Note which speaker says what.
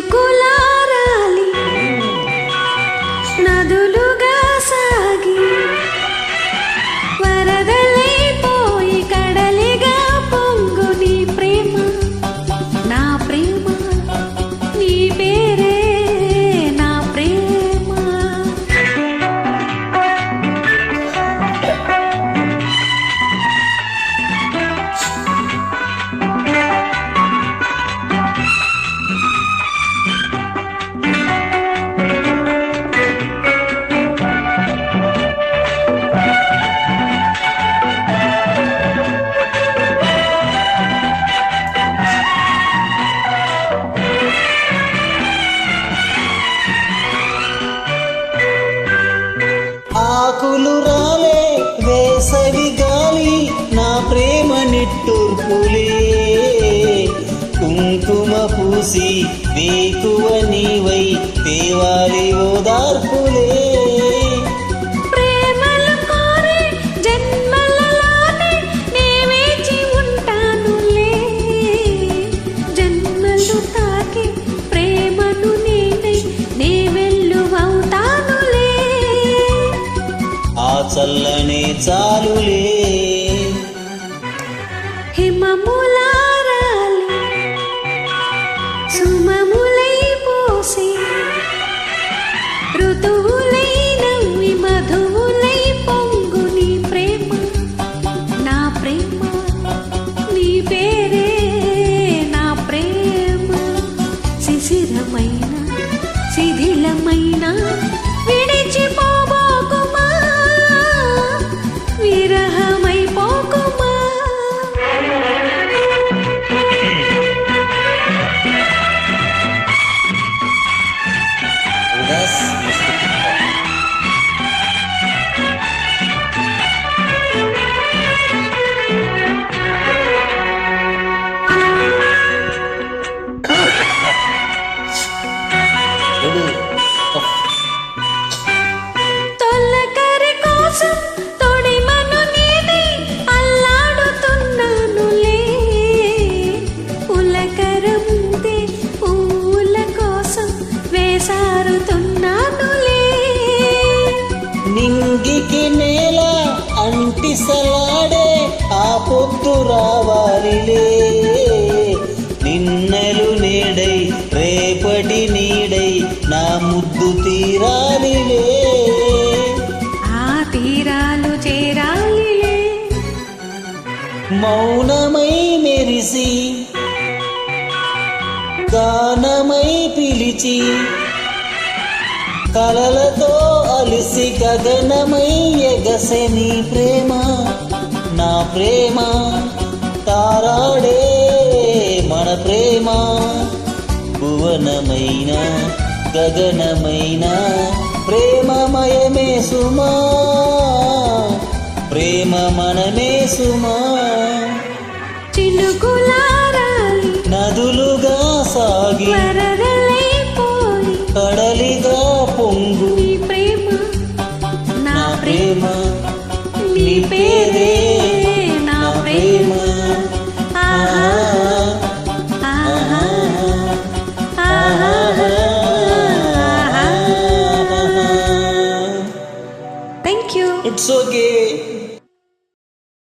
Speaker 1: chocolate. ప్రేమను నేనే నే వెల్లువవుతానులే.
Speaker 2: ఆ చల్లనే చాలులే.
Speaker 1: హిమములారాలి శిథిలమైన
Speaker 2: అంటిసలాడే ఆ పొద్దు రావాలిలే నిన్నలు నేడై రేపటి నీడై నా ముద్దు తీరాలిలే
Speaker 1: ఆ తీరాలు చేరాలిలే
Speaker 2: మౌనమై మెరిసి గానమై పిలిచి కలలతో అలిసి గగనమై ఎగసె నీ ప్రేమ నా ప్రేమ. తారాడే మన ప్రేమ. భువనమైన గగనమైన ప్రేమమయమే సుమా. ప్రేమ మనమే సుమా. నదులుగా సాగి
Speaker 1: నీ పేరే నా ప్రేమ. ఆహా. ఆహా. ఆహా. Thank you
Speaker 2: it's okay